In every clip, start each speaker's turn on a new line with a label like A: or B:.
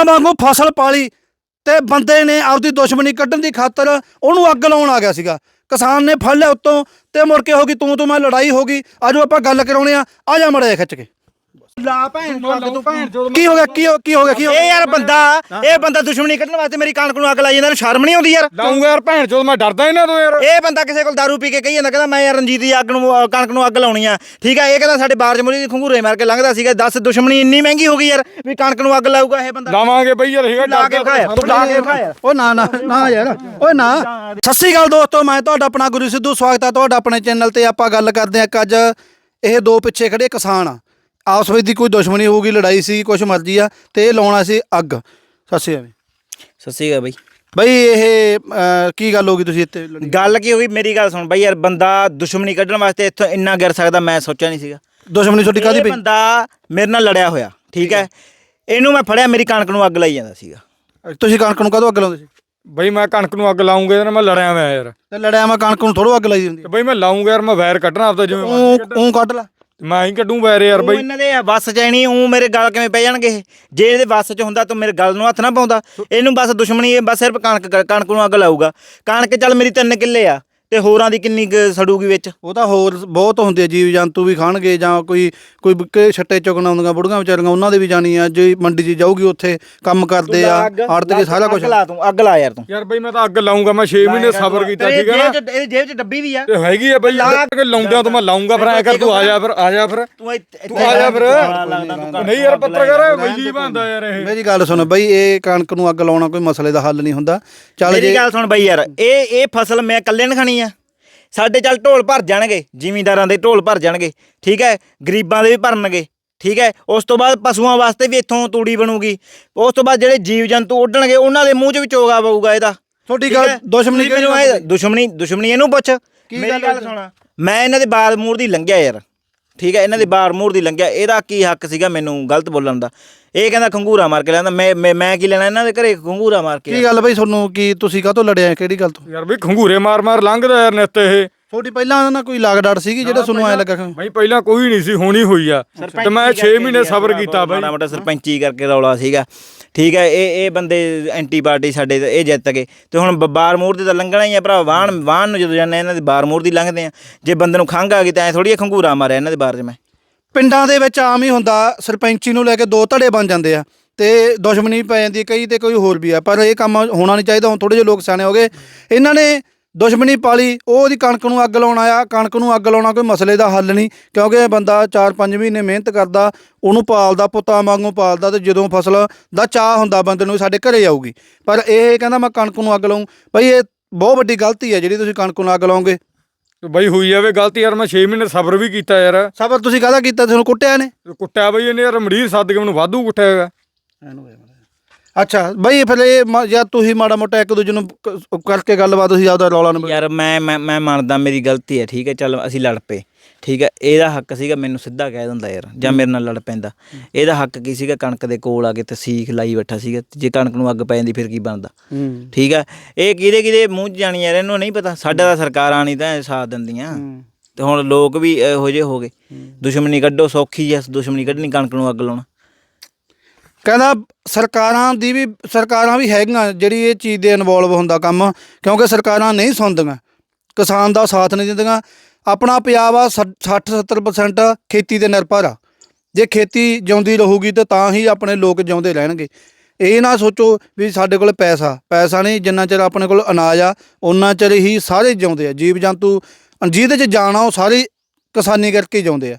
A: ਪੁੱਤਾਂ ਵਾਂਗੂ ਫਸਲ ਪਾਲੀ ਤੇ ਬੰਦੇ ਨੇ ਆਪਦੀ ਦੁਸ਼ਮਣੀ ਕੱਢਣ ਦੀ ਖਾਤਰ ਉਹਨੂੰ ਅੱਗ ਲਾਉਣ ਆ ਗਿਆ ਸੀਗਾ। ਕਿਸਾਨ ਨੇ ਫੜ ਲਿਆ ਉੱਤੋਂ ਤੇ ਮੁੜ ਕੇ ਹੋ ਗਈ ਤੂੰ ਤੂੰ ਮੈਂ ਲੜਾਈ ਹੋ ਗਈ। ਆਜੋ ਆਪਾਂ ਗੱਲ ਕਰਾਉਣੇ ਆ। ਆ ਜਾ ਮੜਿਆ ਖਿੱਚ ਕੇ।
B: ਲਾ ਭੈਣ ਤੂੰ ਭੈਣ
A: ਕੀ ਹੋ ਗਿਆ ਕੀ ਹੋ ਕੀ ਹੋ ਗਿਆ ਕੀ ਹੋ
B: ਇਹ ਯਾਰ ਬੰਦਾ ਇਹ ਬੰਦਾ ਦੁਸ਼ਮਣੀ ਕੱਢਣ ਵਾਸਤੇ ਮੇਰੀ ਕਣਕ ਨੂੰ ਅੱਗ ਲਾਈ ਜਾਂਦਾ ਸ਼ਰਮ ਨਹੀਂ ਆਉਂਦੀ ਯਾਰ?
C: ਲਾਉਂਗਾ ਯਾਰ ਭੈਣ ਚੋਦ ਮੈਂ ਡਰਦਾ ਇਹਨਾਂ ਤੋਂ ਯਾਰ।
B: ਇਹ ਬੰਦਾ ਕਿਸੇ ਕੋਲ ਦਾਰੂ ਪੀ ਕੇ ਕਹੀ ਜਾਂਦਾ ਕਹਿੰਦਾ ਮੈਂ ਯਾਰ ਰਣਜੀਤ ਦੀ ਅੱਗ ਨੂੰ ਕਣਕ ਨੂੰ ਅੱਗ ਲਾਉਣੀ ਆ। ਠੀਕ ਆ ਇਹ ਕਹਿੰਦਾ ਸਾਡੇ ਬਾਰਜ ਮੁਰੀ ਖੰਗੂਰੇ ਮਾਰ ਕੇ ਲੰਘਦਾ ਸੀਗਾ 10 ਦੁਸ਼ਮਣੀ ਇੰਨੀ ਮਹਿੰਗੀ ਹੋ ਗਈ ਯਾਰ ਵੀ ਕਣਕ ਨੂੰ ਅੱਗ ਲਾਊਗਾ ਇਹ ਬੰਦਾ।
C: ਲਾਵਾਂਗੇ ਬਈ ਯਾਰ ਹੈਗਾ
B: ਲਾ ਕੇ ਲਾ ਕੇ
A: ਓ ਨਾ ਨਾ ਨਾ ਯਾਰ ਓਏ ਨਾ। ਸਤਿ ਸ੍ਰੀ ਅਕਾਲ ਦੋਸਤੋ ਮੈਂ ਤੁਹਾਡਾ ਆਪਣਾ ਗੁਰੂ ਸਿੱਧੂ ਸਵਾਗਤ ਹੈ ਤੁਹਾਡਾ ਆਪਣੇ ਚੈਨਲ ਤੇ ਆਪਾਂ ਗੱਲ ਕਰਦੇ ਕਿ ਅੱਜ ਇਹ ਦੋ ਪਿੱਛੇ ਖੜੇ ਕਿਸਾਨ ਆ। ਆਪਸ ਵਿੱਚ ਦੀ ਕੋਈ ਦੁਸ਼ਮਣੀ ਹੋਊਗੀ ਲੜਾਈ ਸੀ ਕੁਛ ਮਰਜ਼ੀ ਆ ਤੇ ਇਹ ਲਾਉਣਾ ਸੀ ਅੱਗ। ਸਤਿ ਸ੍ਰੀ ਅਕਾਲ
B: ਸਤਿ ਸ਼੍ਰੀ ਅਕਾਲ ਬਈ।
A: ਬਈ ਇਹ ਅਹ, ਕੀ ਗੱਲ ਹੋ ਗਈ ਤੁਸੀਂ ਇੱਥੇ ਲੜੀ
B: ਗੱਲ ਕੀ ਹੋਈ ਮੇਰੀ ਗੱਲ ਸੁਣ ਬਈ ਯਾਰ ਬੰਦਾ ਦੁਸ਼ਮਣੀ ਕੱਢਣ ਵਾਸਤੇ ਇੱਥੋਂ ਇੰਨਾ ਗਿਰ ਸਕਦਾ ਮੈਂ ਸੋਚਿਆ ਨਹੀਂ ਸੀਗਾ।
A: ਦੁਸ਼ਮਣੀ ਛੋਟੀ ਕਾਦੀ
B: ਇਹ
A: ਪਈ?
B: ਬੰਦਾ ਮੇਰੇ ਨਾਲ ਲੜਿਆ ਹੋਇਆ ਠੀਕ ਹੈ? ਇਹਨੂੰ ਮੈਂ ਫੜਿਆ ਮੇਰੀ ਕਣਕ ਨੂੰ ਅੱਗ ਲਾਈ ਜਾਂਦਾ ਸੀਗਾ।
A: ਤੁਸੀਂ ਕਣਕ ਨੂੰ ਕਦੋਂ ਅੱਗ ਲਾਉਂਦੇ ਸੀ?
C: ਬਈ ਮੈਂ ਕਣਕ ਨੂੰ ਅੱਗ ਲਾਉਂਗਾ ਇਹਦੇ ਨਾਲ ਮੈਂ ਲੜਿਆ ਮੈਂ ਯਾਰ।
A: ਤੇ ਲੜਿਆ ਮੈਂ ਕਣਕ ਨੂੰ ਥੋੜੋ ਅੱਗ ਲਾਈ ਹੁੰਦੀ
C: ਤੇ ਬਈ ਮੈਂ ਲਾਉਂਗਾ ਯਾਰ ਮੈਂ ਵੈਰ ਕੱਢਣਾ ਆਪਦਾ ਜਿਵੇਂ ਮਰਜ਼ੀ
A: ਉਹ
C: ਕੱਢਾਂ।
A: ਉਹ ਕੱਢ ਲਾ।
C: ਮੈਂ ਹੀ ਕੱਢੂ ਵੈਰ ਯਾਰ ਬਈ।
B: ਇਹਨਾਂ ਦੇ ਵੱਸ ਚ ਨਹੀਂ ਉਹ ਮੇਰੇ ਗਲ ਕਿਵੇਂ ਪੈ ਜਾਣਗੇ ਇਹ? ਜੇ ਇਹਦੇ ਵੱਸ ਚ ਹੁੰਦਾ ਤਾਂ ਮੇਰੇ ਗਲ ਨੂੰ ਹੱਥ ਨਾ ਪਾਉਂਦਾ। ਇਹਨੂੰ ਬਸ ਦੁਸ਼ਮਣੀ ਇਹ ਬਸ ਸਿਰਫ ਕਣਕ ਕਣਕ ਨੂੰ ਅੱਗ ਲਾਊਗਾ। ਕਣਕ ਚੱਲ ਮੇਰੀ ਤਿੰਨ ਕਿੱਲੇ ਆ। ਤੇ ਹੋਰਾਂ ਦੀ ਕਿੰਨੀ ਕੁ ਸੜੂਗੀ ਵਿੱਚ?
A: ਉਹ ਤਾਂ ਹੋਰ ਬਹੁਤ ਹੁੰਦੇ ਆ ਜੀਵ ਜੰਤੂ ਵੀ ਖਾਣਗੇ ਜਾਂ ਕੋਈ ਕੋਈ ਕੇ ਛੱਟੇ ਚੁਗਣ ਆਉਂਦੀਆਂ ਬੁੜੀਆਂ ਵਿਚਾਰੀਆਂ ਉਹਨਾਂ ਦੇ ਵੀ ਜਾਣੀ ਆ ਜੇ ਮੰਡੀ 'ਚ ਜਾਊਗੀ ਉੱਥੇ ਕੰਮ ਕਰਦੇ ਆ ਆੜਤ ਕੇ ਸਾਰਾ ਕੁਝ
B: ਅੱਗ ਲਾ ਤੂੰ ਅੱਗ ਲਾ ਯਾਰ ਤੂੰ।
C: ਯਾਰ ਬਈ ਮੈਂ ਤਾਂ ਅੱਗ ਲਾਉਂਗਾ ਮੈਂ 6 ਮਹੀਨੇ ਸਬਰ ਕੀਤਾ ਠੀਕ ਹੈ ਨਾ।
B: ਜੇਬ ਚ ਇਹਦੀ ਜੇਬ ਚ ਡੱਬੀ ਵੀ ਆ।
C: ਤੇ ਹੈਗੀ ਆ ਬਈ ਕਿ ਲਾਉਂਦਿਆਂ ਤੋਂ ਮੈਂ ਲਾਉਂਗਾ ਫਿਰ ਐ ਕਰ ਤੂੰ ਆ ਜਾ ਫਿਰ ਆ ਜਾ ਫਿਰ।
B: ਤੂੰ ਇੱਥੇ-
C: ਤੂੰ ਆ ਜਾ ਫਿਰ। ਨਹੀਂ ਯਾਰ ਪੱਤਰਕਾਰ ਵੈਲੀ ਬੰਦਾ ਯਾਰ ਇਹ।
A: ਮੇਰੀ ਗੱਲ ਸੁਣ ਬਈ ਇਹ ਕਣਕ ਨੂੰ ਅੱਗ ਲਾਉਣਾ ਕੋਈ ਮਸਲੇ ਦਾ ਹੱਲ ਨਹੀਂ ਹੁੰਦਾ। ਚੱਲ
B: ਮੇਰੀ
A: ਜੇ
B: ਗੱਲ ਸੁਣ ਬਈ ਯਾਰ ਇਹ ਇਹ ਫਸਲ ਮੈਂ ਇਕੱਲੇ ਨੇ ਖਾਣੀ ਸਾਡੇ ਚੱਲ ਢੋਲ ਭਰ ਜਾਣਗੇ ਜ਼ਿਮੀਂਦਾਰਾਂ ਦੇ ਢੋਲ ਭਰ ਜਾਣਗੇ ਠੀਕ ਹੈ ਗਰੀਬਾਂ ਦੇ ਵੀ ਭਰਨਗੇ ਠੀਕ ਹੈ ਉਸ ਤੋਂ ਬਾਅਦ ਪਸ਼ੂਆਂ ਵਾਸਤੇ ਵੀ ਇੱਥੋਂ ਤੂੜੀ ਬਣੂਗੀ ਉਸ ਤੋਂ ਬਾਅਦ ਜਿਹੜੇ ਜੀਵ ਜੰਤੂ ਉੱਡਣਗੇ ਉਹਨਾਂ ਦੇ ਮੂੰਹ 'ਚ ਵੀ ਚੋਗਾ ਪਊਗਾ ਇਹਦਾ
A: ਤੁਹਾਡੀ ਗੱਲ? ਦੁਸ਼ਮਣੀ ਕਿਹੜੀ
B: ਦੁਸ਼ਮਣੀ ਦੁਸ਼ਮਣੀ ਇਹਨੂੰ ਪੁੱਛ ਮੇਰੀ
A: ਗੱਲ?
B: ਸੁਣਾ ਮੈਂ ਇਹਨਾਂ ਦੇ ਬਾਰ ਮੂਰ ਦੀ ਲੰਘਿਆ ਯਾਰ ਠੀਕ ਹੈ ਇਹਨਾਂ ਦੇ ਬਾਰ ਮੂਰ ਦੀ ਲੰਘਿਆ। ਇਹਦਾ ਕੀ ਹੱਕ ਸੀਗਾ ਮੈਨੂੰ ਗਲਤ ਬੋਲਣ ਦਾ? ਇਹ ਕਹਿੰਦਾ ਖੰਗੂਰਾ ਮਾਰ ਕੇ ਲੈਂਦਾ ਮੈਂ ਮੈਂ- ਮੈਂ ਕੀ ਲੈਣਾ ਇਹਨਾਂ ਦੇ ਘਰੇ? ਖੰਗੂਰਾ ਮਾਰ ਕੇ
A: ਕੀ ਗੱਲ ਬਈ ਤੁਹਾਨੂੰ ਕੀ ਤੁਸੀਂ ਕਾਹਤੋਂ ਲੜਿਆ? ਕਿਹੜੀ ਗੱਲ ਤੋਂ?
C: ਯਾਰ ਬਈ ਖੰਗੂਰੇ ਮਾਰ ਮਾਰ ਲੰਘਦਾ ਯਾਰ ਨਿੱਤ ਇਹ।
A: ਤੁਹਾਡੀ ਪਹਿਲਾਂ ਨਾ ਕੋਈ ਲਾਗ ਡਾਟ ਸੀਗੀ ਜਿਹੜਾ ਤੁਹਾਨੂੰ ਐ ਲੱਗਾ ਕਿ-
C: ਬਈ ਪਹਿਲਾਂ ਕੋਈ ਨਹੀਂ ਸੀ ਹੋਣੀ ਹੋਈ ਆ। ਤੇ ਮੈਂ 6 ਮਹੀਨੇ ਸਬਰ ਕੀਤਾ ਬਈ।
B: ਮਾੜਾ ਮੋਟਾ ਸਰਪੰਚੀ ਕਰਕੇ ਰੌਲਾ ਸੀਗਾ। ਠੀਕ ਹੈ ਇਹ ਇਹ ਬੰਦੇ ਐਂਟੀ ਪਾਰਟੀ ਸਾਡੇ ਤੇ ਇਹ ਜਿੱਤ ਗਏ। ਤੇ ਹੁਣ ਬ- ਬਾਰ ਮੂਰ ਦੀ ਤਾਂ ਲੰਘਣਾ ਹੀ ਆ ਭਰਾ। ਵਾਹਣ ਵਾਹਣ ਨੂੰ ਜਦੋਂ ਜਾਂਦੇ ਇਹਨਾਂ ਦੇ ਬਾਰ ਮੂਰ ਦੀ ਲੰਘਦੇ ਆ। ਜੇ ਬੰਦੇ ਨੂੰ ਖੰਘ ਆ ਗਈ ਤਾਂ ਐ ਥੋੜੀ ਖੰਗੂਰਾ ਮਾਰਿਆ ਇਹਨਾਂ ਦੇ ਬਾਰ 'ਚ ਮੈਂ।
A: ਪਿੰਡਾਂ ਦੇ ਵਿੱਚ ਆਮ ਹੀ ਹੁੰਦਾ ਸਰਪੰਚੀ ਨੂੰ ਲੈ ਕੇ ਦੋ ਧੜੇ ਬਣ ਜਾਂਦੇ ਆ। ਤੇ ਦੁਸ਼ਮਣੀ ਪੈ ਜਾਂਦੀ ਹੈ ਕਈ ਤੇ ਕੋਈ ਹੋਰ ਵੀ ਆ। ਪਰ ਇਹ ਕੰਮ ਹੋਣਾ ਨਹੀਂ ਚਾਹੀਦਾ ਹੁਣ ਥੋੜੇ ਜਿਹੇ ਲੋਕ ਸਿਆਣੇ ਹੋ ਗਏ। ਇਹਨਾਂ ਨੇ ਦੁਸ਼ਮਣੀ ਪਾਲੀ ਉਹ ਉਹਦੀ ਕਣਕ ਨੂੰ ਅੱਗ ਲਾਉਣ ਆਇਆ। ਕਣਕ ਨੂੰ ਅੱਗ ਲਾਉਣਾ ਕੋਈ ਮਸਲੇ ਦਾ ਹੱਲ ਨਹੀਂ ਕਿਉਂਕਿ ਇਹ ਬੰਦਾ 4-5 ਮਹੀਨੇ ਮਿਹਨਤ ਕਰਦਾ ਉਹਨੂੰ ਪਾਲਦਾ ਪੁੱਤਾਂ ਵਾਂਗੂ ਪਾਲਦਾ ਤੇ ਜਦੋਂ ਫਸਲ ਦਾ ਚਾਹ ਹੁੰਦਾ ਬੰਦੇ ਨੂੰ ਸਾਡੇ ਘਰੇ ਆਊਗੀ। ਪਰ ਇਹ ਕਹਿੰਦਾ ਮੈਂ ਕਣਕ ਨੂੰ ਅੱਗ ਲਾਉਂ ਬਈ ਇਹ ਬਹੁਤ ਵੱਡੀ ਗਲਤੀ ਹੈ ਜਿਹੜੀ ਤੁਸੀਂ ਕਣਕ ਨੂੰ ਅੱਗ ਲਾਓਗੇ।
C: ਤੇ ਬਈ ਹੋਈ ਜਾਵੇ ਗਲਤੀ ਯਾਰ ਮੈਂ 6 ਮਹੀਨੇ ਸਬਰ ਵੀ ਕੀਤਾ ਯਾਰ।
A: ਸਬਰ ਤੁਸੀਂ ਕਾਹਦਾ ਕੀਤਾ? ਤੁਹਾਨੂੰ ਕੁੱਟਿਆ ਨੇ
C: ਕੁੱਟਿਆ ਬਈ ਇਹਨੇ ਯਾਰ ਮਰੀਰ ਸੱਦ ਕੇ ਮੈਨੂੰ ਵਾਧੂ ਕੁੱਟਿਆ ਹੈਗਾ।
A: ਅੱਛਾ ਬਈ ਫਿਰ ਇਹ ਮ- ਜਾਂ ਤੁਸੀਂ ਮਾੜਾ ਮੋਟਾ ਇੱਕ ਦੂਜੇ ਨੂੰ ਕ- ਕਰਕੇ ਗੱਲਬਾਤ ਤੁਸੀਂ ਆਪਦਾ ਰੌਲਾ ਨੂੰ
B: ਯਾਰ ਮੈਂ ਮੈਂ ਮੈਂ ਮੰਨਦਾ ਮੇਰੀ ਗਲਤੀ ਹੈ ਠੀਕ ਹੈ ਚੱਲ ਅਸੀਂ ਲੜ ਪਏ ਠੀਕ ਹੈ ਇਹਦਾ ਹੱਕ ਸੀਗਾ ਮੈਨੂੰ ਸਿੱਧਾ ਕਹਿ ਦਿੰਦਾ ਯਾਰ ਜਾਂ ਮੇਰੇ ਨਾਲ ਲੜ ਪੈਂਦਾ। ਇਹਦਾ ਹੱਕ ਕੀ ਸੀਗਾ? ਕਣਕ ਦੇ ਕੋਲ ਆ ਕੇ ਤੇ ਸੀਖ ਲਾਈ ਬੈਠਾ ਸੀਗਾ ਤੇ ਜੇ ਕਣਕ ਨੂੰ ਅੱਗ ਪੈ ਜਾਂਦੀ ਫਿਰ ਕੀ ਬਣਦਾ?
A: ਹੂੰ।
B: ਠੀਕ ਹੈ ਇਹ ਕਿਹਦੇ ਕਿਹਦੇ ਮੂੰਹ 'ਚ ਜਾਣੀ ਯਾਰ ਇਹਨੂੰ ਨਹੀਂ ਪਤਾ ਸਾਡਾ ਤਾਂ ਸਰਕਾਰਾਂ ਨਹੀਂ ਤਾਂ ਇਹ ਸਾਥ ਦਿੰਦੀਆਂ। ਤੇ ਹੁਣ ਲੋਕ ਵੀ ਇਹੋ ਜਿਹੇ ਹੋ ਗਏ ਦੁਸ਼ਮਣੀ ਕੱਢੋ ਸੌਖੀ ਐ ਦੁਸ਼ਮਣੀ ਕੱਢਣੀ ਕਣਕ ਨੂੰ ਅੱਗ ਲਾਉਣਾ।
A: ਕਹਿੰਦਾ ਸਰਕਾਰਾਂ ਦੀ ਵੀ, ਸਰਕਾਰਾਂ ਵੀ ਹੈਗੀਆਂ ਜਿਹੜੀ ਇਹ ਚੀਜ਼ ਦੇ ਇਨਵੋਲਵ ਹੁੰਦਾ ਕੰਮ, ਕਿਉਂਕਿ ਸਰਕਾਰਾਂ ਨਹੀਂ ਸੁਣਦੀਆਂ। ਕਿਸਾਨ ਦਾ ਸਾਥ ਨਹੀਂ ਦਿੰਦੀਆਂ। ਆਪਣਾ ਪੰਜਾਬ ਆ 60 70% ਖੇਤੀ ਤੇ ਨਿਰਭਰ ਆ। ਜੇ ਖੇਤੀ ਜਿਉਂਦੀ ਰਹੂਗੀ ਤੇ ਤਾਂ ਹੀ ਆਪਣੇ ਲੋਕ ਜਿਉਂਦੇ ਰਹਿਣਗੇ। ਇਹ ਨਾ ਸੋਚੋ ਵੀ ਸਾਡੇ ਕੋਲ ਪੈਸਾ ਪੈਸਾ ਨਹੀਂ, ਜਿੰਨਾ ਚਿਰ ਆਪਣੇ ਕੋਲ ਅਨਾਜ ਆ ਉਹਨਾਂ ਚਿਰ ਹੀ ਸਾਰੇ ਜਿਉਂਦੇ ਆ। ਜੀਵ ਜੰਤੂ ਜਿਹਦੇ ਚ ਜਾਣਾ ਉਹ ਸਾਰੇ ਕਿਸਾਨੀ ਕਰਕੇ ਜਿਉਂਦੇ ਆ।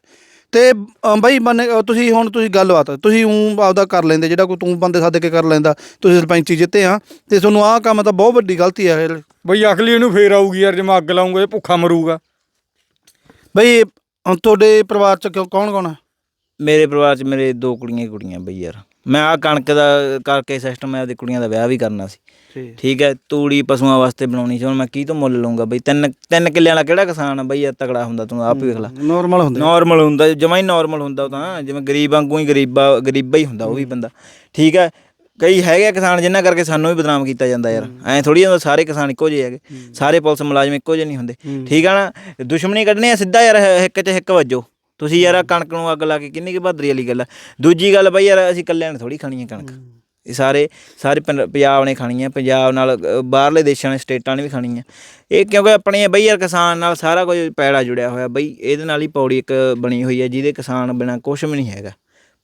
A: ਤੇ ਅਮ ਬਈ ਮੰਨ ਅ, ਤੁਸੀਂ ਹੁਣ ਤੁਸੀਂ ਗੱਲਬਾਤ ਤੁਸੀਂ ਉਹ ਆਪਦਾ ਕਰ ਲੈਂਦੇ ਜਿਹੜਾ ਕੋਈ ਤੂੰ ਬੰਦੇ ਸੱਦ ਕੇ ਕਰ ਲੈਂਦਾ ਤੁਸੀਂ ਸਰਪੰਚੀ ਜਿੱਤੇ ਆ ਤੇ ਤੁਹਾਨੂੰ ਆਹ ਕੰਮ ਤਾਂ ਬਹੁਤ ਵੱਡੀ ਗਲਤੀ ਆ ਇਹ।
C: ਬਈ ਅਗਲੀ ਇਹਨੂੰ ਫੇਰ ਆਊਗੀ ਯਾਰ ਜੇ ਮੈਂ ਅੱਗ ਲਾਉਂਗਾ ਇਹ ਭੁੱਖਾ ਮਰੂਗਾ।
A: ਬਈ ਹੁਣ ਤੁਹਾਡੇ ਪਰਿਵਾਰ ਚ ਕਿਉਂ ਕੌਣ ਕੌਣ ਆ?
B: ਮੇਰੇ ਪਰਿਵਾਰ 'ਚ ਮੇਰੇ ਦੋ ਕੁੜੀਆਂ ਹੀ ਕੁੜੀਆਂ ਬਈ ਯਾਰ। ਮੈਂ ਆ ਕਣਕ ਦਾ ਕਰਕੇ ਸਿਸਟਮ ਮੈਂ ਆਪਦੀ ਕੁੜੀਆਂ ਦਾ ਵਿਆਹ ਵੀ ਕਰਨਾ ਸੀ।
A: ਠੀਕ।
B: ਠੀਕ ਹੈ ਤੂੜੀ ਪਸ਼ੂਆਂ ਵਾਸਤੇ ਬਣਾਉਣੀ ਸੀ। ਹੁਣ ਮੈਂ ਕੀ ਤੋਂ ਮੁੱਲ ਲਊਂਗਾ ਬਈ? ਤਿੰਨ ਤਿੰਨ ਕਿੱਲਿਆਂ ਵਾਲਾ ਕਿਹੜਾ ਕਿਸਾਨ ਆ ਬਈ? ਯਾਰ ਤਕੜਾ ਹੁੰਦਾ ਤੂੰ ਆਪ ਹੀ ਵੇਖ ਲੈ।
A: ਨਾਰਮਲ ਹੁੰਦੇ।
B: ਨਾਰਮਲ ਹੁੰਦਾ ਜਮਾ ਹੀ ਨਾਰਮਲ ਹੁੰਦਾ ਉਹ ਤਾਂ। ਜਿਵੇਂ ਗਰੀਬ ਵਾਂਗੂ ਹੀ ਗਰੀਬਾ ਗਰੀਬਾ ਹੀ ਹੁੰਦਾ ਉਹ ਵੀ ਬੰਦਾ। ਠੀਕ ਹੈ ਕਈ ਹੈਗੇ ਆ ਕਿਸਾਨ ਜਿਨ੍ਹਾਂ ਕਰਕੇ ਸਾਨੂੰ ਵੀ ਬਦਨਾਮ ਕੀਤਾ ਜਾਂਦਾ ਯਾਰ। ਐ ਥੋੜੀ ਹੁੰਦਾ ਸਾਰੇ ਕਿਸਾਨ ਇੱਕੋ ਜਿਹੇ ਹੈਗੇ। ਸਾਰੇ ਪੁਲਿਸ ਮੁਲਾਜ਼ਮ ਇੱਕੋ ਜਿਹੇ ਨਹੀਂ ਹੁੰਦੇ। ਠੀਕ ਆ ਨਾ ਦੁਸ਼ਮਣੀ ਕੱਢਣੀ ਆ ਸਿੱਧਾ ਯਾਰ ਹਿੱਕ 'ਚ ਹਿੱਕ ਵੱਜੋ। ਤੁਸੀਂ ਯਾਰ ਕਣਕ ਨੂੰ ਅੱਗ ਲਾ ਕੇ ਕਿੰਨੀ ਕੁ ਬਹਾਦਰੀ ਵਾਲੀ ਗੱਲ ਆ। ਦੂਜੀ ਗੱਲ ਬਈ ਯਾਰ ਅਸੀਂ ਇਕੱਲਿਆਂ ਨੇ ਥੋੜੀ ਖਾਣੀ ਹੈ ਕਣਕ। ਇਹ ਸਾਰੇ ਸਾਰੇ ਪੰਜਾਬ ਨੇ ਖਾਣੀਆਂ ਪੰਜਾਬ ਨਾਲ ਬਾਹਰਲੇ ਦੇਸ਼ਾਂ ਨੇ ਸਟੇਟਾਂ ਨੇ ਵੀ ਖਾਣੀਆਂ ਇਹ ਕਿਉਂਕਿ ਆਪਣੇ ਬਈ ਯਾਰ ਕਿਸਾਨ ਨਾਲ ਸਾਰਾ ਕੁਝ ਪੈੜਾ ਜੁੜਿਆ ਹੋਇਆ ਬਈ ਇਹਦੇ ਨਾਲ ਹੀ ਪੌੜੀ ਇੱਕ ਬਣੀ ਹੋਈ ਹੈ ਜਿਹਦੇ ਕਿਸਾਨ ਬਿਨਾ ਕੁਝ ਵੀ ਨਹੀਂ ਹੈਗਾ।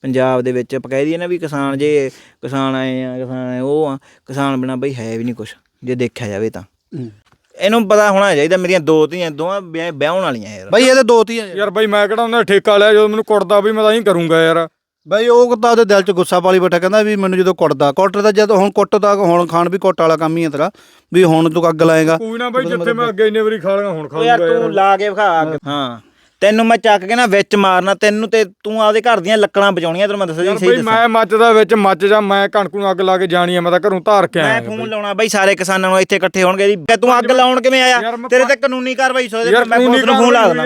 B: ਪੰਜਾਬ ਦੇ ਵਿੱਚ ਆਪਾਂ ਕਹਿ ਦਈਏ ਨਾ ਵੀ ਕਿਸਾਨ ਜੇ ਕਿਸਾਨ ਆਏ ਆ ਕਿਸਾਨ ਉਹ ਆ ਕਿਸਾਨ ਬਿਨਾ ਬਈ ਹੈ ਵੀ ਨਹੀਂ ਕੁਝ ਜੇ ਦੇਖਿਆ ਜਾਵੇ ਤਾਂ। ਇਹਨੂੰ ਪਤਾ ਹੋਣਾ ਚਾਹੀਦਾ ਮੇਰੀਆਂ ਦੋ ਧੀਆਂ ਦੋਵਾਂ ਵਿਆਹ- ਵਿਆਹੁਣ ਵਾਲੀਆਂ ਯਾਰ।
A: ਬਾਈ ਇਹਦੇ ਦੋ ਧੀਆਂ
C: ਯਾਰ। ਬਾਈ ਮੈਂ ਕਿਹੜਾ ਉਹਨਾਂ ਠੇਕਾ ਲਿਆ ਜਦੋਂ ਮੈਨੂੰ ਕੁੱਟਦਾ ਵੀ ਮੈਂ ਤਾਂ ਹੀ ਕਰੂੰਗਾ ਯਾਰ।
A: ਬਾਈ ਉਹ ਤਾਂ ਉਹਦੇ ਦਿਲ 'ਚ ਗੁੱਸਾ ਪਾਲੀ ਬੈਠਾ ਕਹਿੰਦਾ ਵੀ ਮੈਨੂੰ ਜਦੋਂ ਕੁੱਟਦਾ ਕੁੱਟ ਤਾਂ ਜਦ ਹੁਣ ਕੁੱਟ ਤਾਂ ਹੁਣ ਖਾਣ ਵੀ ਕੁੱਟ ਵਾਲਾ ਕੰਮ ਹੀ ਹੈ ਤੇਰਾ ਵੀ ਹੁਣ ਤੂੰ ਅੱਗ ਲਾਏਗਾ।
C: ਕੋਈ ਨਾ ਬਾਈ ਜਿੱਥੇ ਮੈਂ ਅੱਗੇ ਇੰਨੇ ਵਾਰੀ ਖਾ ਲਿਆ ਹੁਣ
B: ਉਹ ਯਾਰ
C: ਖਾਊਂਗਾ
B: ਤੂੰ ਲਾ ਕੇ ਵਿਖਾ ਅੱਗ। ਹਾਂ। ਤੈਨੂੰ ਮੈਂ ਚੱਕ ਕੇ ਨਾ ਵਿੱਚ ਮਾਰਨਾ ਤੈਨੂੰ ਤੇ ਤੂੰ ਆਪਦੇ ਘਰ ਦੀਆਂ ਲੱਕੜਾਂ ਬਚਾਉਣੀਆਂ ਤੈਨੂੰ ਮੈਂ ਦੱਸਾਂ ਜੀ
C: ਯਾਰ
B: ਸਹੀ
C: ਬਾਈ
B: ਦੱਸਾਂ।
C: ਮੈਂ ਮੱਚਦਾ ਵਿੱਚ ਮੱਚ ਜਾ ਮੈਂ ਕਣਕ ਨੂੰ ਅੱਗ ਲਾ ਕੇ ਜਾਣੀ ਆ ਮੈਂ ਤਾਂ ਘਰੋਂ ਧਾਰ ਕੇ
B: ਮੈਂ
C: ਆਇਆ
B: ਫੋਨ ਲਾਉਣਾ ਬਈ ਸਾਰੇ ਕਿਸਾਨਾਂ ਨੂੰ ਇੱਥੇ ਇਕੱਠੇ ਹੋਣਗੇ ਜੀ। ਤੇ ਤੂੰ ਅੱਗ ਲਾਉਣ ਕਿਵੇਂ ਆਇਆ?
C: ਯਾਰ ਮੈਂ
B: ਤੇਰੇ ਤੇ ਕਾਨੂੰਨੀ ਕਾਰਵਾਈ ਸੋਚਦੇ
C: ਯਾਰ
B: ਮੈਂ ਪੁਲਿਸ ਨੂੰ ਫੋਨ ਲਾ ਦੇਣਾ।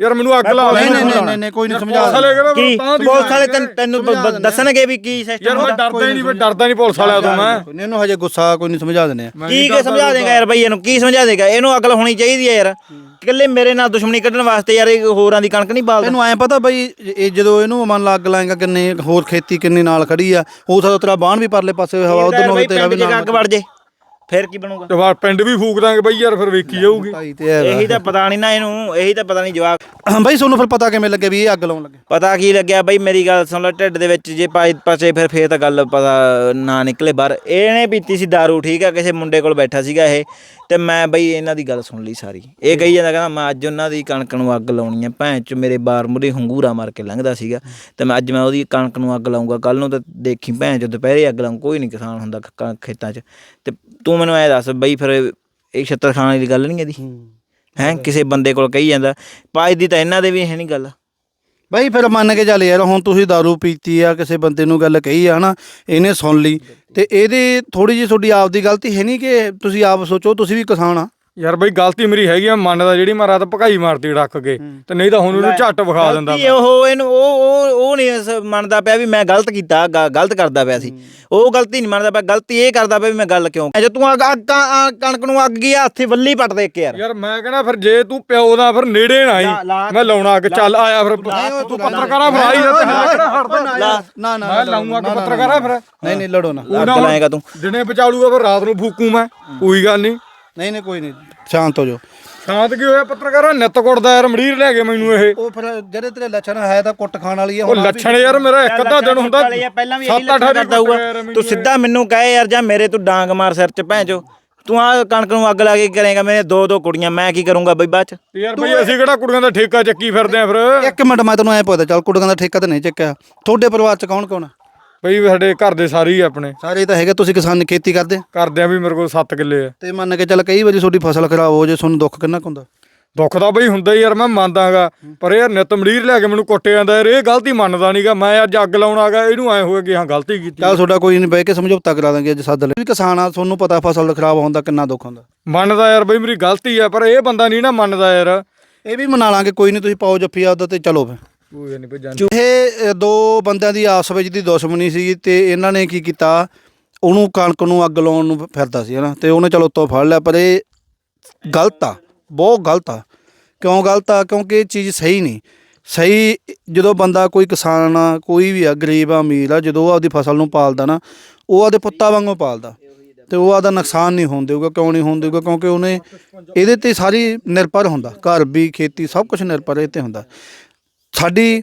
C: ਯਾਰ ਮੈਨੂੰ ਅੱਗ ਲਾ
A: ਨਹੀਂ ਨਹੀਂ ਨਹੀਂ ਨਹੀਂ ਕੋਈ ਨਹੀਂ ਸਮਝਾ
C: ਪੁਲਿਸ ਵਾਲੇ ਕਿਹੜਾ
B: ਕੀ?
C: ਦੀ
B: ਪੁਲਿਸ ਵਾਲੇ ਤੈਨੂੰ- ਦੱਸਣਗੇ ਵੀ ਕੀ
C: ਯਾਰ
B: ਸਿਸਟਮ
C: ਮੈਂ ਡਰਦਾ ਹੀ ਨਹੀਂ ਮੈਂ ਡਰਦਾ ਨਹੀਂ ਪੁਲਿਸ ਵਾਲਿਆਂ ਤੋਂ ਮੈਂ।
A: ਇਹਨੂੰ ਹਜੇ ਗੁੱਸਾ ਕੋਈ ਨਹੀਂ ਸਮਝਾ ਦਿੰਦੇ ਆ।
C: ਮੈਂ
B: ਕੀ ਕੀ ਸਮਝਾ ਦੇਗਾ ਯਾਰ ਬਈ ਇਹਨੂੰ? ਕੀ ਸਮਝਾ ਦੇਗਾ? ਇਹਨੂੰ ਅਕਲ ਹੋਣੀ ਚਾਹੀਦੀ ਹੈ ਯਾਰ। ਇਕੱਲੇ ਮੇਰੇ ਨਾਲ ਦੁਸ਼ਮਣੀ ਕੱਢਣ ਵਾਸਤੇ ਯਾਰ ਇਹ ਹੋਰਾਂ ਦੀ ਕਣਕ ਨਹੀਂ ਬਾਲਦਾ।
A: ਇਹਨੂੰ ਐ ਪਤਾ ਬਈ ਇਹ ਜਦੋਂ ਇਹਨੂੰ ਮਨ ਲੱਗ ਲਾਏਗਾ ਕਿੰਨੇ ਹੋਰ ਖੇਤੀ ਕਿੰਨੀ ਨਾਲ ਖੜੀ ਆ ਉਹ ਤਾਂ ਤੇਰਾ ਬਾਣ ਵੀ ਪਰਲੇ ਪਾਸੇ ਹਵਾ ਉਧਰ ਨੂੰ ਹੋਵੇ ਤੇਰਾ ਵੀ ਨਾਲ
B: ਅੱਗ ਵੜ ਜੇ। ਫਿਰ ਕੀ ਬਣੂਗਾ?
C: ਤੇ ਪਿੰਡ ਵੀ ਫੂਕ ਦਾਂਗੇ ਬਈ ਯਾਰ ਫਿਰ ਵੇਖੀ ਜਾਊਗੀ।
A: ਭਾਈ ਤੇ ਇਹ
B: ਇਹੀ ਤਾਂ ਪਤਾ ਨਹੀਂ ਨਾ ਇਹਨੂੰ ਇਹੀ ਤਾਂ ਪਤਾ ਨਹੀਂ ਜਵਾਬ।
A: ਬਈ ਤੁਹਾਨੂੰ ਫਿਰ ਪਤਾ ਕਿਵੇਂ ਲੱਗੇ ਵੀ ਇਹ ਅੱਗ ਲਾਉਣ ਲੱਗੇ?
B: ਪਤਾ ਕੀ ਲੱਗਿਆ ਬਈ ਮੇਰੀ ਗੱਲ ਸੁਣ ਲੈ ਢਿੱਡ ਦੇ ਵਿੱਚ ਜੇ ਪਾਈ ਪਚੇ ਫਿਰ ਫੇਰ ਤਾਂ ਗੱਲ ਪਤਾ ਨਾ ਨਿਕਲੇ ਬਾਹਰ ਇਹਨੇ ਪੀਤੀ ਸੀ दारू ਠੀਕ ਆ ਕਿਸੇ ਮੁੰਡੇ ਕੋਲ ਬੈਠਾ ਸੀਗਾ ਇਹ ਤੇ ਮੈਂ ਬਈ ਇਹਨਾਂ ਦੀ ਗੱਲ ਸੁਣ ਲਈ ਸਾਰੀ। ਇਹ ਕਹੀ ਜਾਂਦਾ ਕਹਿੰਦਾ ਮੈਂ ਅੱਜ ਉਹਨਾਂ ਦੀ ਕਣਕ ਨੂੰ ਅੱਗ ਲਾਉਣੀ ਆ ਭੈਣ ਚ ਮੇਰੇ ਬਾਰ ਮੁਰੇ ਹੰਗੂਰਾ ਮਾਰ ਕੇ ਲੰਘਦਾ ਸੀਗਾ ਤੇ ਮੈਂ ਅੱਜ ਮੈਂ ਉਹਦੀ ਕਣਕ ਨੂੰ ਅੱਗ ਲਾਉਂਗਾ ਕੱਲ ਨੂੰ ਤਾਂ ਦੇਖੀ ਭੈਣ ਚ ਦੁਪਹਿਰੇ ਅੱਗ ਲਾਉਂ ਕੋਈ ਨਹੀਂ ਕਿਸਾਨ ਹੁੰਦਾ ਖੇਤਾਂ 'ਚ ਤੇ ਤੂੰ ਮੈਨੂੰ ਐ ਦੱਸ ਬਈ ਫਿਰ ਇਹ ਛੱਤਰ ਖਾਣੇ ਦੀ ਗੱਲ ਨਹੀਂ ਇਹਦੀ। ਹੈ। ਕਿਸੇ ਬੰਦੇ ਕੋਲ ਕਹੀ ਜਾਂਦਾ। ਪਾਜ ਦੀ ਤਾਂ ਇਹਨਾਂ ਦੇ ਵੀ ਹੈ ਨਹੀਂ ਗੱਲ।
A: ਬਈ ਫਿਰ ਮੰਨ ਕੇ ਚੱਲ ਯਾਰ ਹੁਣ ਤੁਸੀਂ दारू ਪੀਤੀ ਆ ਕਿਸੇ ਬੰਦੇ ਨੂੰ ਗੱਲ ਕਹੀ ਆ ਹਨਾ ਇਹਨੇ ਸੁਣ ਲਈ। ਤੇ ਇਹਦੇ ਥੋੜੀ ਜਿਹੀ ਤੁਹਾਡੀ ਆਪ ਦੀ ਗਲਤੀ ਹੈ ਨਹੀਂ ਕਿ ਤੁਸੀਂ ਆਪ ਸੋਚੋ ਤੁਸੀਂ ਵੀ ਕਿਸਾਨ ਆ।
C: ਯਾਰ ਬਈ ਗਲਤੀ ਮੇਰੀ ਹੈਗੀ ਆ ਮੰਨਦਾ ਜਿਹੜੀ ਮੈਂ ਰਾਤ ਭਕਾਈ ਮਾਰਤੀ ਡੱਕ ਕੇ ਤੇ ਨਹੀਂ ਤਾਂ ਹੁਣ ਉਹਨੂੰ ਝੱਟ ਵਿਖਾ ਦਿੰਦਾ
B: ਗਲਤੀ ਉਹ ਇਹਨੂੰ ਉਹ ਉਹ ਉਹ ਨਹੀਂ ਮੰਨਦਾ ਪਿਆ ਵੀ ਮੈਂ ਗਲਤ ਕੀਤਾ ਗਲਤ ਕਰਦਾ ਪਿਆ ਸੀ। ਉਹ ਗਲਤੀ ਨਹੀਂ ਮੰਨਦਾ ਪਿਆ ਗਲਤੀ ਇਹ ਕਰਦਾ ਪਿਆ ਵੀ ਮੈਂ ਗੱਲ ਕਿਉਂ ਜੇ ਤੂੰ ਅੱਗ ਕਣਕ ਨੂੰ ਅੱਗ ਗਿਆ ਹੱਥੇ ਵੱਲੀ ਪੱਟ ਦੇ ਕੇ ਯਾਰ।
C: ਯਾਰ ਮੈਂ ਕਹਿੰਦਾ ਫਿਰ ਜੇ ਤੂੰ ਪਿਓ ਦਾ ਫਿਰ ਨੇੜੇ ਨਾ ਆਈ। ਮੈਂ ਲਾਉਣਾ ਅੱਗ ਚੱਲ ਆਇਆ ਫਿਰ ਤੂੰ ਪੱਤਰਕਾਰਾ ਫਿਰ ਆਈ ਜਾ
A: ਨਾ ਨਾ
C: ਮੈਂ ਲਾਉਂਗਾ ਅੱਗ ਪੱਤਰਕਾਰਾ ਫਿਰ।
A: ਨਹੀਂ ਨਹੀਂ ਲੜੋ ਨਾ।
B: ਅੱਗ ਲਾਏਗਾ ਤੂੰ।
C: ਦਿਨੇ ਬਚਾਲੂਗਾ ਫਿਰ ਰਾਤ ਨੂੰ ਫੂਕੂ ਮੈਂ। ਕੋਈ ਗੱਲ ਨਹੀਂ।
A: ਨਹੀਂ ਨਹੀਂ ਕੋਈ ਨਹੀਂ। ਸ਼ਾਂਤ ਹੋ ਜਾਓ।
C: ਸ਼ਾਂਤ ਕੀ ਹੋਇਆ ਪੱਤਰਕਾਰਾ? ਨਿੱਤ ਕੁੱਟਦਾ ਯਾਰ ਮੜੀਰ ਲੈ ਕੇ ਮੈਨੂੰ ਇਹ।
A: ਉਹ ਫਿਰ ਜਿਹੜੇ ਤੇਰੇ ਲੱਛਣ ਹੈ ਤਾਂ ਕੁੱਟ ਖਾਣ ਵਾਲੀ ਆ
C: ਉਹ ਲੱਛਣ ਯਾਰ ਮੇਰਾ ਇੱਕ ਅੱਧਾ ਦਿਨ ਹੁੰਦਾ
B: ਪਹਿਲਾਂ ਵੀ ਇਹੀ
C: ਸੱਤ ਅੱਠ
B: ਲੱਛਣ ਕਰਦਾ ਹੋਊਗਾ। ਤੂੰ ਸਿੱਧਾ ਮੈਨੂੰ ਕਹੇ ਯਾਰ ਜਾਂ ਮੇਰੇ ਤੂੰ ਡਾਂਗ ਮਾਰ ਸਿਰ 'ਚ ਭੈਂਚੋ ਤੂੰ ਆ ਕਣਕ ਨੂੰ ਅੱਗ ਲਾ ਕੇ ਕੀ ਕਰੇਗਾ? ਮੇਰੇ ਦੋ ਦੋ ਕੁੜੀਆਂ ਮੈਂ ਕੀ ਕਰੂੰਗਾ ਬਈ ਬਾਅਦ 'ਚ?
C: ਯਾਰ ਬਈ ਅਸੀਂ ਕਿਹੜਾ ਕੁੜੀਆਂ ਦਾ ਠੇਕਾ ਚੱਕੀ ਫਿਰਦੇ ਆ ਫਿਰ?
A: ਇੱਕ ਮਿੰਟ ਮੈਂ ਤੈਨੂੰ ਐ ਪੁੱਛਦਾ ਚੱਲ ਕੁੜੀਆਂ ਦਾ ਠੇਕਾ ਤਾਂ ਨਹੀਂ ਚੱਕਿਆ। ਤੁਹਾਡੇ ਪਰਿਵਾਰ ਚ ਕੌਣ ਕੌਣ ਆ?
C: ਬਈ ਸਾਡੇ ਘਰ ਦੇ ਸਾਰੇ ਹੀ ਆਪਣੇ।
A: ਸਾਰੇ ਤਾਂ ਹੈਗੇ ਤੁਸੀਂ ਕਿਸਾਨ ਖੇਤੀ ਕਰਦੇ?
C: ਕਰਦੇ ਆ ਵੀ ਮੇਰੇ ਕੋਲ 7 ਕਿੱਲੇ ਆ।
A: ਤੇ ਮੰਨ ਕੇ ਚੱਲ ਕਈ ਵਾਰੀ ਤੁਹਾਡੀ ਫਸਲ ਖਰਾਬ ਹੋ ਜੇ ਤੁਹਾਨੂੰ ਦੁੱਖ ਕਿੰਨਾ ਕੁ ਹੁੰਦਾ?
C: ਦੁੱਖ ਤਾਂ ਬਈ ਹੁੰਦਾ ਹੀ ਯਾਰ ਮੈਂ ਮੰਨਦਾਗਾ ਪਰ ਯਾਰ ਨਿੱਤ ਮੜੀਰ ਲੈ ਕੇ ਮੈਨੂੰ ਕੁੱਟੇ ਜਾਂਦਾ ਯਾਰ ਇਹ ਗਲਤੀ ਮੰਨਦਾ ਨਹੀਂਗਾ ਮੈਂ ਅੱਜ ਅੱਗ ਲਾਉਣ ਆ ਗਿਆ ਇਹਨੂੰ ਐ ਹੋਇਆ ਕਿ ਹਾਂ ਗਲਤੀ ਕੀਤੀ
A: ਚੱਲ ਤੁਹਾਡਾ ਕੋਈ ਨਹੀਂ ਬਹਿ ਕੇ ਸਮਝੌਤਾ ਕਰਾ ਦਾਂਗੇ ਅੱਜ ਸੱਦ ਲੈ। ਵੀ ਕਿਸਾਨ ਆ ਤੁਹਾਨੂੰ ਪਤਾ ਫਸਲ ਖਰਾਬ ਹੋਣ ਦਾ ਕਿੰਨਾ ਦੁੱਖ ਹੁੰਦਾ।
C: ਮੰਨਦਾ ਯਾਰ ਬਈ ਮੇਰੀ ਗਲਤੀ ਆ ਪਰ ਇਹ ਬੰਦਾ ਨਹੀਂ ਨਾ ਮੰਨਦਾ ਯਾਰ।
A: ਇਹ ਵੀ ਮਨਾ ਲਾਂਗੇ ਕੋਈ ਨਹੀਂ ਤੁਸੀਂ ਪਾਓ ਜੱਫੀ ਆਪਦਾ ਤੇ ਚਲੋ ਫਿਰ।
C: ਕੋਈ ਨਹੀਂ ਭਈ
A: ਇਹ ਦੋ ਬੰਦਿਆਂ ਦੀ ਆਪਸ ਵਿੱਚ ਦੀ ਦੁਸ਼ਮਣੀ ਸੀ ਤੇ ਇਹਨਾਂ ਨੇ ਕੀ ਕੀਤਾ? ਉਹਨੂੰ ਕਣਕ ਨੂੰ ਅੱਗ ਲਾਉਣ ਨੂੰ ਫਿਰਦਾ ਸੀ, ਹਨਾ? ਤੇ ਉਹਨੇ ਚਲੋ ਉੱਤੋਂ ਫੜ ਲਿਆ, ਪਰ ਇਹ ਗਲਤ ਆ, ਬਹੁਤ ਗਲਤ ਆ। ਕਿਉਂ ਗਲਤ ਆ? ਕਿਉਂਕਿ ਇਹ ਚੀਜ਼ ਸਹੀ ਨਹੀਂ। ਸਹੀ ਜਦੋਂ ਬੰਦਾ ਕੋਈ ਕਿਸਾਨ ਆ, ਕੋਈ ਵੀ ਆ, ਗਰੀਬ ਆ, ਅਮੀਰ ਆ, ਜਦੋਂ ਉਹ ਆਪਦੀ ਫਸਲ ਨੂੰ ਪਾਲਦਾ ਨਾ, ਉਹ ਆਪਦੇ ਪੁੱਤਾਂ ਵਾਂਗੂ ਪਾਲਦਾ। ਤੇ ਉਹ ਆਦਾ ਨੁਕਸਾਨ ਨਹੀਂ ਹੋਣ ਦੇਊਗਾ, ਕਿਉਂ ਨਹੀਂ ਹੋਣ ਦੇਊਗਾ? ਕਿਉਂਕਿ ਉਹਨੇ ਇਹਦੇ ਤੇ ਸਾਰੀ ਨਿਰਭਰ ਹੁੰਦਾ। ਘਰ ਵੀ, ਖੇਤੀ, ਸਭ ਕੁਝ ਨਿਰਭਰ ਇਹ ਤੇ ਹੁੰਦਾ। ਸਾਡੀ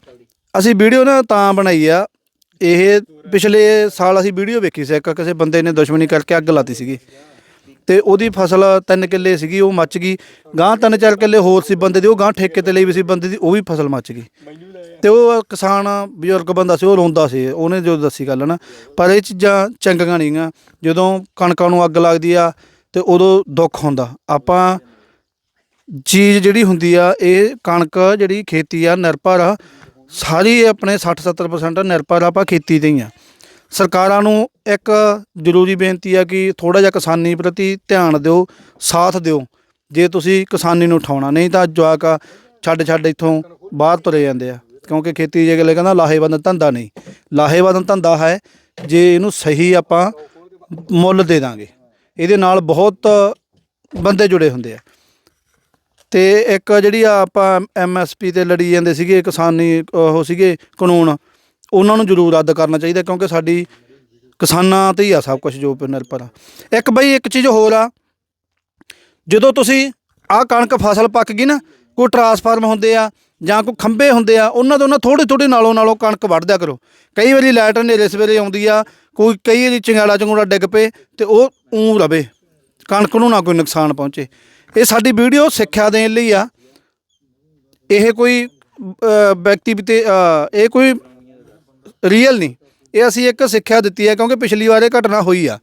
A: ਅਸੀਂ ਵੀਡੀਓ ਨਾ ਤਾਂ ਬਣਾਈ ਆ। ਇਹ ਪਿਛਲੇ ਸਾਲ ਅਸੀਂ ਵੀਡੀਓ ਵੇਖੀ ਸੀ, ਇੱਕ ਕਿਸੇ ਬੰਦੇ ਨੇ ਦੁਸ਼ਮਣੀ ਕਰਕੇ ਅੱਗ ਲਾਤੀ ਸੀਗੀ। ਤੇ ਉਹਦੀ ਫਸਲ ਤਿੰਨ ਕਿੱਲੇ ਸੀਗੀ, ਉਹ ਮੱਚ ਗਈ। ਗਾਂ ਤਿੰਨ ਚਾਰ ਕਿੱਲੇ ਹੋਰ ਸੀ ਬੰਦੇ ਦੀ, ਉਹ ਗਾਂ ਠੇਕੇ ਤੇ ਲਈ ਵੀ ਸੀ ਬੰਦੇ ਦੀ, ਉਹ ਵੀ ਫਸਲ ਮੱਚ ਗਈ। ਤੇ ਉਹ ਕਿਸਾਨ ਬਜ਼ੁਰਗ ਬੰਦਾ ਸੀ, ਉਹ ਰੋਂਦਾ ਸੀ, ਉਹਨੇ ਜੋ ਦੱਸੀ ਗੱਲ ਨਾ। ਪਰ ਇਹ ਚੀਜ਼ਾਂ ਚੰਗੀਆਂ ਨਹੀਂਆਂ ਜਦੋਂ ਕਣਕਾਂ ਨੂੰ ਅੱਗ ਲੱਗਦੀ ਆ, ਤੇ ਉਦੋਂ ਦੁੱਖ ਹੁੰਦਾ। ਆਪਾਂ ਚੀਜ਼ ਜਿਹੜੀ ਹੁੰਦੀ ਆ, ਇਹ ਕਣਕ ਜਿਹੜੀ ਖੇਤੀ ਆ, ਨਿਰਭਰ ਆ। ਸਾਰੀ ਆਪਣੇ 60 70% ਨਿਰਭਰ ਆਪਾਂ ਖੇਤੀ ਤੇ ਹੀ ਆ। ਸਰਕਾਰਾਂ ਨੂੰ ਇੱਕ ਜ਼ਰੂਰੀ ਬੇਨਤੀ ਆ ਕਿ ਥੋੜਾ ਜਿਹਾ ਕਿਸਾਨੀ ਪ੍ਰਤੀ ਧਿਆਨ ਦਿਓ, ਸਾਥ ਦਿਓ। ਜੇ ਤੁਸੀਂ ਕਿਸਾਨੀ ਨੂੰ ਉਠਾਉਣਾ ਨਹੀਂ ਤਾਂ ਜਵਾਕ ਆ ਛੱਡ ਛੱਡ ਇੱਥੋਂ ਬਾਹਰ ਤੁਰੇ ਜਾਂਦੇ ਆ। ਕਿਉਂਕਿ ਖੇਤੀ ਜੇ ਅਗਲੇ ਕਹਿੰਦਾ, ਲਾਹੇਵੰਦ ਧੰਦਾ ਨਹੀਂ। ਲਾਹੇਵੰਦ ਧੰਦਾ ਹੈ, ਜੇ ਇਹਨੂੰ ਸਹੀ ਆਪਾਂ ਮੁੱਲ ਦੇ ਦਾਂਗੇ। ਇਹਦੇ ਨਾਲ ਬਹੁਤ ਬੰਦੇ ਜੁੜੇ ਹੁੰਦੇ ਆ। ਤੇ ਇੱਕ ਜਿਹੜੀ ਆ ਆਪਾਂ ਐਮਐਸਪੀ ਤੇ ਲੜੀ ਜਾਂਦੇ ਸੀਗੇ ਕਿਸਾਨੀ, ਉਹ ਸੀਗੇ, ਕਾਨੂੰਨ, ਉਹਨਾਂ ਨੂੰ ਜ਼ਰੂਰ ਰੱਦ ਕਰਨਾ ਚਾਹੀਦਾ ਕਿਉਂਕਿ ਸਾਡੀ ਕਿਸਾਨਾਂ ਤੇ ਹੀ ਆ ਸਭ ਕੁਝ ਜੋ ਪੇ ਨਿਰਭਰ ਆ। ਇੱਕ ਬਈ, ਇੱਕ ਚੀਜ਼ ਹੋਰ ਆ, ਜਦੋਂ ਤੁਸੀਂ ਆਹ ਕਣਕ ਫਸਲ ਪੱਕ ਗਈ ਨਾ, ਕੋਈ ਟਰਾਂਸਫਾਰਮ ਹੁੰਦੇ ਆ ਜਾਂ ਕੋਈ ਖੰਭੇ ਹੁੰਦੇ ਆ, ਉਹਨਾਂ ਦੇ ਉਹਨਾਂ ਥੋੜੀ ਥੋੜੀ ਨਾਲੋਂ ਨਾਲੋਂ ਕਣਕ ਵੱਢਦਿਆ ਕਰੋ। ਕਈ ਵਾਰੀ ਲਾਈਟ ਹਨੇਰੇ ਸਵੇਰੇ ਆਉਂਦੀ ਆ, ਕੋਈ ਕਈ ਵਾਰੀ ਚੰਗਾਲਾ ਚੰਗੂੜਾ ਡਿੱਗ ਪਏ ਤੇ ਉਹ ਊਂ ਰਵੇ, ਕਣਕ ਨੂੰ ਨਾ ਕੋਈ ਨੁਕਸਾਨ ਪਹੁੰਚੇ। ਇਹ ਸਾਡੀ ਵੀਡੀਓ ਸਿੱਖਿਆ ਦੇਣ ਲਈ ਆ। ਇਹ ਕੋਈ ਵਿਅਕਤੀ ਤੇ ਇਹ ਕੋਈ ਰੀਅਲ ਨਹੀਂ। ਇਹ ਅਸੀਂ ਇੱਕ ਸਿੱਖਿਆ ਦਿੱਤੀ ਹੈ ਕਿਉਂਕਿ ਪਿਛਲੀ ਵਾਰ ਇਹ ਘਟਨਾ ਹੋਈ ਆ।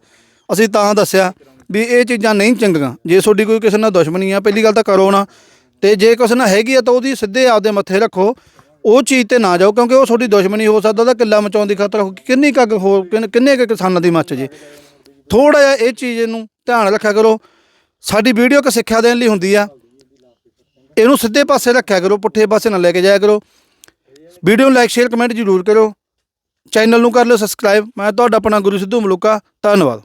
A: ਅਸੀਂ ਤਾਂ ਦੱਸਿਆ ਵੀ ਇਹ ਚੀਜ਼ਾਂ ਨਹੀਂ ਚੰਗੀਆਂ। ਜੇ ਤੁਹਾਡੀ ਕੋਈ ਕਿਸੇ ਨਾਲ ਦੁਸ਼ਮਣੀ ਆ, ਪਹਿਲੀ ਗੱਲ ਤਾਂ ਕਰੋ ਨਾ। ਤੇ ਜੇ ਕਿਸੇ ਨਾਲ ਹੈਗੀ ਆ ਤਾਂ ਉਹਦੀ ਸਿੱਧੇ ਆਪਦੇ ਮੱਥੇ ਰੱਖੋ। ਉਹ ਚੀਜ਼ ਤੇ ਨਾ ਜਾਓ ਕਿਉਂਕਿ ਉਹ ਤੁਹਾਡੀ ਦੁਸ਼ਮਣੀ ਹੋ ਸਕਦਾ ਤਾਂ ਕਿੱਲਾ ਮਚਾਉਣ ਦੀ ਖਾਤਰ ਕਿੰਨੀ ਕੁ ਅੱਗ ਹੋ ਕਿੰਨੇ ਕੁ ਕਿਸਾਨਾਂ ਦੀ ਮੱਚ ਜੇ। ਥੋੜਾ ਜਿਹਾ ਇਹ ਚੀਜ਼ ਨੂੰ ਧਿਆਨ ਰੱਖਿਆ ਕਰੋ। ਸਾਡੀ ਵੀਡੀਓ ਇੱਕ ਸਿੱਖਿਆ ਦੇਣ ਲਈ ਹੁੰਦੀ ਆ। ਇਹਨੂੰ ਸਿੱਧੇ ਪਾਸੇ ਰੱਖਿਆ ਕਰੋ, ਪੁੱਠੇ ਪਾਸੇ ਨਾ ਲੈ ਕੇ ਜਾਇਆ ਕਰੋ। ਵੀਡੀਓ ਨੂੰ ਲਾਈਕ ਸ਼ੇਅਰ ਕਮੈਂਟ ਜ਼ਰੂਰ ਕਰੋ ਚੈਨਲ ਨੂੰ ਕਰ ਲਓ ਸਬਸਕ੍ਰਾਈਬ ਮੈਂ ਤੁਹਾਡਾ ਆਪਣਾ ਗੁਰੂ ਸਿੱਧੂ ਮਲੂਕਾ। ਧੰਨਵਾਦ।